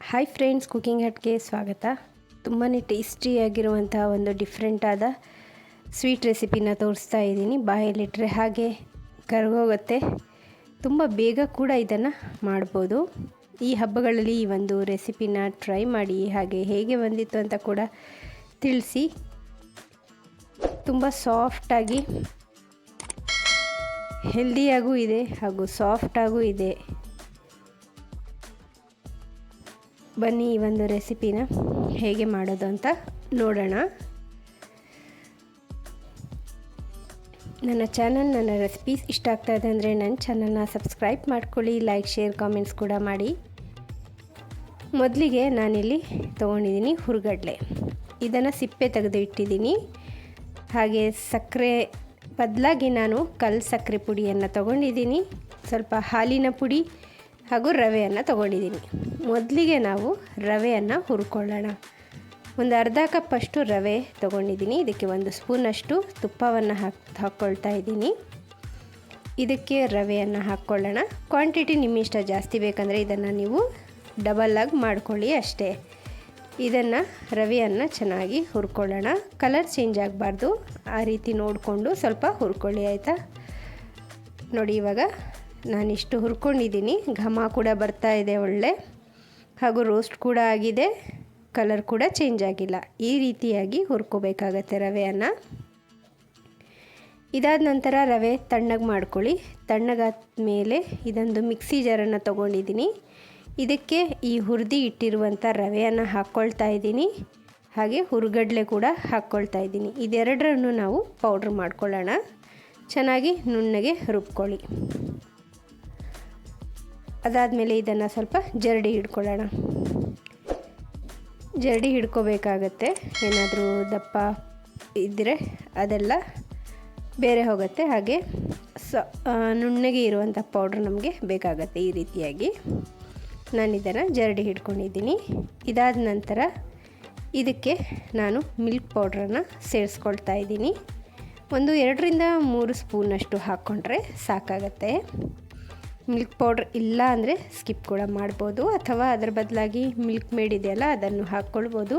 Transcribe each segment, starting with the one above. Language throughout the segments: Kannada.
ಹಾಯ್ ಫ್ರೆಂಡ್ಸ್ ಕುಕಿಂಗ್ ಹಟ್ಗೆ ಸ್ವಾಗತ. ತುಂಬಾ ಟೇಸ್ಟಿಯಾಗಿರುವಂಥ ಒಂದು ಡಿಫ್ರೆಂಟಾದ ಸ್ವೀಟ್ ರೆಸಿಪಿನ ತೋರಿಸ್ತಾ ಇದ್ದೀನಿ. ಬಾಯಲ್ಲಿಟ್ಟರೆ ಹಾಗೆ ಕರಗೋಗುತ್ತೆ. ತುಂಬ ಬೇಗ ಕೂಡ ಇದನ್ನು ಮಾಡ್ಬೋದು. ಈ ಹಬ್ಬಗಳಲ್ಲಿ ಈ ಒಂದು ರೆಸಿಪಿನ ಟ್ರೈ ಮಾಡಿ ಹಾಗೆ ಹೇಗೆ ಬಂದಿತ್ತು ಅಂತ ಕೂಡ ತಿಳಿಸಿ. ತುಂಬ ಸಾಫ್ಟಾಗಿ ಹೆಲ್ದಿಯಾಗೂ ಇದೆ ಹಾಗೂ ಸಾಫ್ಟಾಗೂ ಇದೆ. ಬನ್ನಿ ಈ ಒಂದು ರೆಸಿಪಿನ ಹೇಗೆ ಮಾಡೋದು ಅಂತ ನೋಡೋಣ. ನನ್ನ ಚಾನಲ್, ನನ್ನ ರೆಸಿಪೀಸ್ ಇಷ್ಟ ಆಗ್ತಾ ಇದೆ ಅಂದರೆ ನನ್ನ ಚಾನಲ್ನ ಸಬ್ಸ್ಕ್ರೈಬ್ ಮಾಡ್ಕೊಳ್ಳಿ, ಲೈಕ್, ಶೇರ್, ಕಾಮೆಂಟ್ಸ್ ಕೂಡ ಮಾಡಿ. ಮೊದಲಿಗೆ ನಾನಿಲ್ಲಿ ತೊಗೊಂಡಿದ್ದೀನಿ ಹುರುಗಡ್ಲೆ. ಇದನ್ನು ಸಿಪ್ಪೆ ತೆಗೆದು ಇಟ್ಟಿದ್ದೀನಿ. ಹಾಗೆ ಸಕ್ಕರೆ ಬದಲಾಗಿ ನಾನು ಕಲ್ಲು ಸಕ್ಕರೆ ಪುಡಿಯನ್ನು ತೊಗೊಂಡಿದ್ದೀನಿ. ಸ್ವಲ್ಪ ಹಾಲಿನ ಪುಡಿ ಹಾಗೂ ರವೆಯನ್ನು ತಗೊಂಡಿದ್ದೀನಿ. ಮೊದಲಿಗೆ ನಾವು ರವೆಯನ್ನು ಹುರ್ಕೊಳ್ಳೋಣ. ಒಂದು ಅರ್ಧ ಕಪ್ಪಷ್ಟು ರವೆ ತೊಗೊಂಡಿದ್ದೀನಿ. ಇದಕ್ಕೆ ಒಂದು ಸ್ಪೂನಷ್ಟು ತುಪ್ಪವನ್ನು ಹಾಕಿ ಹಾಕ್ಕೊಳ್ತಾ ಇದ್ದೀನಿ. ಇದಕ್ಕೆ ರವೆಯನ್ನು ಹಾಕ್ಕೊಳ್ಳೋಣ. ಕ್ವಾಂಟಿಟಿ ನಿಮ್ಮ ಇಷ್ಟ ಜಾಸ್ತಿ ಬೇಕಂದರೆ ಇದನ್ನು ನೀವು ಡಬಲ್ಲಾಗಿ ಮಾಡ್ಕೊಳ್ಳಿ ಅಷ್ಟೇ. ಇದನ್ನು ರವೆಯನ್ನು ಚೆನ್ನಾಗಿ ಹುರ್ಕೊಳ್ಳೋಣ. ಕಲರ್ ಚೇಂಜ್ ಆಗಬಾರ್ದು. ಆ ರೀತಿ ನೋಡಿಕೊಂಡು ಸ್ವಲ್ಪ ಹುರ್ಕೊಳ್ಳಿ, ಆಯಿತಾ? ನೋಡಿ ಇವಾಗ ನಾನಿಷ್ಟು ಹುರ್ಕೊಂಡಿದ್ದೀನಿ. ಘಮ ಕೂಡ ಬರ್ತಾ ಇದೆ ಒಳ್ಳೆ. ಹಾಗೂ ರೋಸ್ಟ್ ಕೂಡ ಆಗಿದೆ. ಕಲರ್ ಕೂಡ ಚೇಂಜ್ ಆಗಿಲ್ಲ. ಈ ರೀತಿಯಾಗಿ ಹುರ್ಕೋಬೇಕಾಗತ್ತೆ ರವೆಯನ್ನು. ಇದಾದ ನಂತರ ರವೆ ತಣ್ಣಗೆ ಮಾಡ್ಕೊಳ್ಳಿ. ತಣ್ಣಗಾದ ಮೇಲೆ ಇದೊಂದು ಮಿಕ್ಸಿ ಜಾರನ್ನು ತೊಗೊಂಡಿದ್ದೀನಿ. ಇದಕ್ಕೆ ಈ ಹುರಿದಿ ಇಟ್ಟಿರುವಂಥ ರವೆಯನ್ನು ಹಾಕ್ಕೊಳ್ತಾ ಇದ್ದೀನಿ. ಹಾಗೆ ಹುರುಗಡ್ಲೆ ಕೂಡ ಹಾಕ್ಕೊಳ್ತಾ ಇದ್ದೀನಿ. ಇದೆರಡರನ್ನು ನಾವು ಪೌಡ್ರ್ ಮಾಡ್ಕೊಳ್ಳೋಣ. ಚೆನ್ನಾಗಿ ನುಣ್ಣಗೆ ರುಬ್ಕೊಳ್ಳಿ. ಅದಾದಮೇಲೆ ಇದನ್ನು ಸ್ವಲ್ಪ ಜರಡಿ ಹಿಡ್ಕೊಳ್ಳೋಣ. ಜರಡಿ ಹಿಡ್ಕೋಬೇಕಾಗತ್ತೆ. ಏನಾದರೂ ದಪ್ಪ ಇದ್ದರೆ ಅದೆಲ್ಲ ಬೇರೆ ಹೋಗುತ್ತೆ. ಹಾಗೆ ಸ ನುಣ್ಣಗೆ ಇರುವಂಥ ಪೌಡ್ರ್ ನಮಗೆ ಬೇಕಾಗತ್ತೆ ಈ ರೀತಿಯಾಗಿ. ನಾನು ಇದನ್ನು ಜರಡಿ ಹಿಡ್ಕೊಂಡಿದ್ದೀನಿ. ಇದಾದ ನಂತರ ಇದಕ್ಕೆ ನಾನು ಮಿಲ್ಕ್ ಪೌಡ್ರನ್ನು ಸೇರಿಸ್ಕೊಳ್ತಾ ಇದ್ದೀನಿ. ಒಂದು ಎರಡರಿಂದ ಮೂರು ಸ್ಪೂನಷ್ಟು ಹಾಕ್ಕೊಂಡ್ರೆ ಸಾಕಾಗತ್ತೆ. ಮಿಲ್ಕ್ ಪೌಡ್ರ್ ಇಲ್ಲ ಅಂದರೆ ಸ್ಕಿಪ್ ಕೂಡ ಮಾಡ್ಬೋದು. ಅಥವಾ ಅದರ ಬದಲಾಗಿ ಮಿಲ್ಕ್ ಮೇಡ್ ಇದೆಯಲ್ಲ, ಅದನ್ನು ಹಾಕ್ಕೊಳ್ಬೋದು.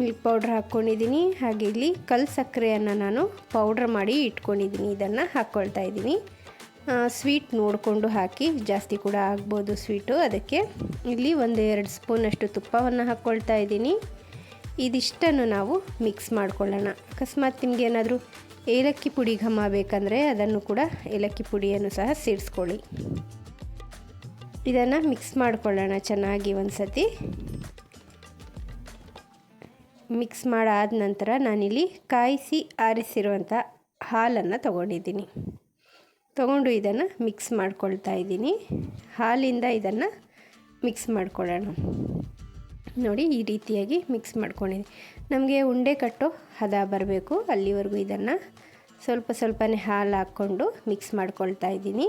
ಮಿಲ್ಕ್ ಪೌಡ್ರ್ ಹಾಕ್ಕೊಂಡಿದ್ದೀನಿ. ಹಾಗೆ ಇಲ್ಲಿ ಕಲ್ ಸಕ್ಕರೆಯನ್ನು ನಾನು ಪೌಡ್ರ್ ಮಾಡಿ ಇಟ್ಕೊಂಡಿದ್ದೀನಿ. ಇದನ್ನು ಹಾಕ್ಕೊಳ್ತಾ ಇದ್ದೀನಿ. ಸ್ವೀಟ್ ನೋಡಿಕೊಂಡು ಹಾಕಿ, ಜಾಸ್ತಿ ಕೂಡ ಆಗ್ಬೋದು ಸ್ವೀಟು. ಅದಕ್ಕೆ ಇಲ್ಲಿ ಒಂದು ಎರಡು ಸ್ಪೂನಷ್ಟು ತುಪ್ಪವನ್ನು ಹಾಕ್ಕೊಳ್ತಾ ಇದ್ದೀನಿ. ಇದಿಷ್ಟನ್ನು ನಾವು ಮಿಕ್ಸ್ ಮಾಡ್ಕೊಳ್ಳೋಣ. ಅಕಸ್ಮಾತ್ ನಿಮಗೇನಾದರೂ ಏಲಕ್ಕಿ ಪುಡಿ ಘಮ ಬೇಕಂದರೆ ಅದನ್ನು ಕೂಡ ಏಲಕ್ಕಿ ಪುಡಿಯನ್ನು ಸಹ ಸೇರಿಸ್ಕೊಳ್ಳಿ. ಇದನ್ನು ಮಿಕ್ಸ್ ಮಾಡ್ಕೊಳ್ಳೋಣ ಚೆನ್ನಾಗಿ ಒಂದು ಸತಿ ಮಿಕ್ಸ್ ಮಾಡಾದ ನಂತರ ನಾನಿಲ್ಲಿ ಕಾಯಿಸಿ ಆರಿಸಿರುವಂಥ ಹಾಲನ್ನು ತಗೊಂಡಿದ್ದೀನಿ. ತಗೊಂಡು ಇದನ್ನು ಮಿಕ್ಸ್ ಮಾಡ್ಕೊಳ್ತಾ ಇದ್ದೀನಿ. ಹಾಲಿಂದ ಇದನ್ನು ಮಿಕ್ಸ್ ಮಾಡ್ಕೊಳ್ಳೋಣ. ನೋಡಿ ಈ ರೀತಿಯಾಗಿ ಮಿಕ್ಸ್ ಮಾಡ್ಕೊಂಡಿದ್ದೀನಿ. ನಮಗೆ ಉಂಡೆ ಕಟ್ಟೋ ಹದ ಬರಬೇಕು. ಅಲ್ಲಿವರೆಗೂ ಇದನ್ನು ಸ್ವಲ್ಪ ಸ್ವಲ್ಪನೇ ಹಾಲು ಹಾಕ್ಕೊಂಡು ಮಿಕ್ಸ್ ಮಾಡ್ಕೊಳ್ತಾ ಇದ್ದೀನಿ.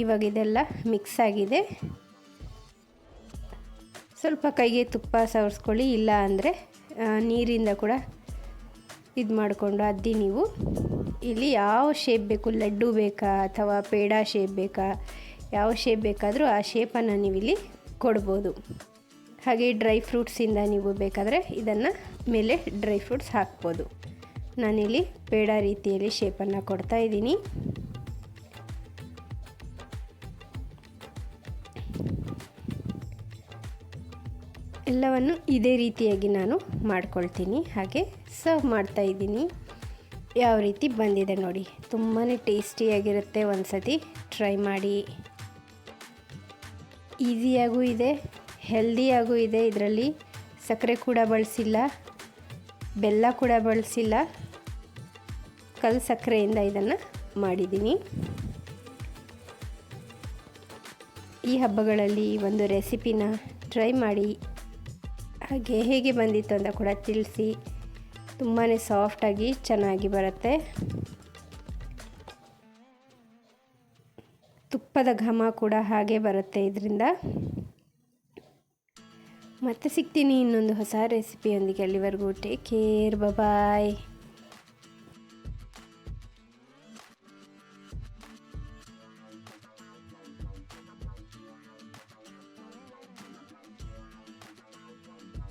ಇವಾಗ ಇದೆಲ್ಲ ಮಿಕ್ಸ್ ಆಗಿದೆ. ಸ್ವಲ್ಪ ಕೈಗೆ ತುಪ್ಪ ಸವರ್ಸ್ಕೊಳ್ಳಿ, ಇಲ್ಲ ಅಂದರೆ ನೀರಿಂದ ಕೂಡ ಇದು ಮಾಡಿಕೊಂಡು ಅದ್ದಿ ನೀವು. ಇಲ್ಲಿ ಯಾವ ಶೇಪ್ ಬೇಕು, ಲಡ್ಡು ಬೇಕಾ ಅಥವಾ ಪೇಡಾ ಶೇಪ್ ಬೇಕಾ, ಯಾವ ಶೇಪ್ ಬೇಕಾದರೂ ಆ ಶೇಪನ್ನು ನೀವು ಇಲ್ಲಿ ಕೊಡ್ಬೋದು. ಹಾಗೆ ಡ್ರೈ ಫ್ರೂಟ್ಸಿಂದ ನೀವು ಬೇಕಾದರೆ ಇದನ್ನು ಮೇಲೆ ಡ್ರೈ ಫ್ರೂಟ್ಸ್ ಹಾಕ್ಬೋದು. ನಾನಿಲ್ಲಿ ಪೇಡ ರೀತಿಯಲ್ಲಿ ಶೇಪನ್ನು ಕೊಡ್ತಾ ಇದ್ದೀನಿ. ಎಲ್ಲವನ್ನು ಇದೇ ರೀತಿಯಾಗಿ ನಾನು ಮಾಡ್ಕೊಳ್ತೀನಿ. ಹಾಗೆ ಸರ್ವ್ ಮಾಡ್ತಾ ಇದ್ದೀನಿ. ಯಾವ ರೀತಿ ಬಂದಿದೆ ನೋಡಿ. ತುಂಬಾ ಟೇಸ್ಟಿಯಾಗಿರುತ್ತೆ ಒಂದು ಸತಿ ಟ್ರೈ ಮಾಡಿ. ಈಸಿಯಾಗೂ ಇದೆ, ಹೆಲ್ದಿಯಾಗೂ ಇದೆ ಇದರಲ್ಲಿ. ಸಕ್ಕರೆ ಕೂಡ ಬಳಸಿಲ್ಲ, ಬೆಲ್ಲ ಕೂಡ ಬಳಸಿಲ್ಲ. ಕಲ್ಲು ಸಕ್ಕರೆಯಿಂದ ಇದನ್ನು ಮಾಡಿದ್ದೀನಿ. ಈ ಹಬ್ಬಗಳಲ್ಲಿ ಒಂದು ರೆಸಿಪಿನ ಟ್ರೈ ಮಾಡಿ. ಹಾಗೆ ಹೇಗೆ ಬಂದಿತ್ತು ಅಂತ ಕೂಡ ತಿಳಿಸಿ. ತುಂಬಾ ಸಾಫ್ಟಾಗಿ ಚೆನ್ನಾಗಿ ಬರುತ್ತೆ. ತುಪ್ಪದ ಘಮ ಕೂಡ ಹಾಗೆ ಬರುತ್ತೆ ಇದರಿಂದ. ಮತ್ತೆ ಸಿಗ್ತೀನಿ ಇನ್ನೊಂದು ಹೊಸ ರೆಸಿಪಿಯೊಂದಿಗೆ ಅಲ್ಲಿವರೆಗೂ. Take care bye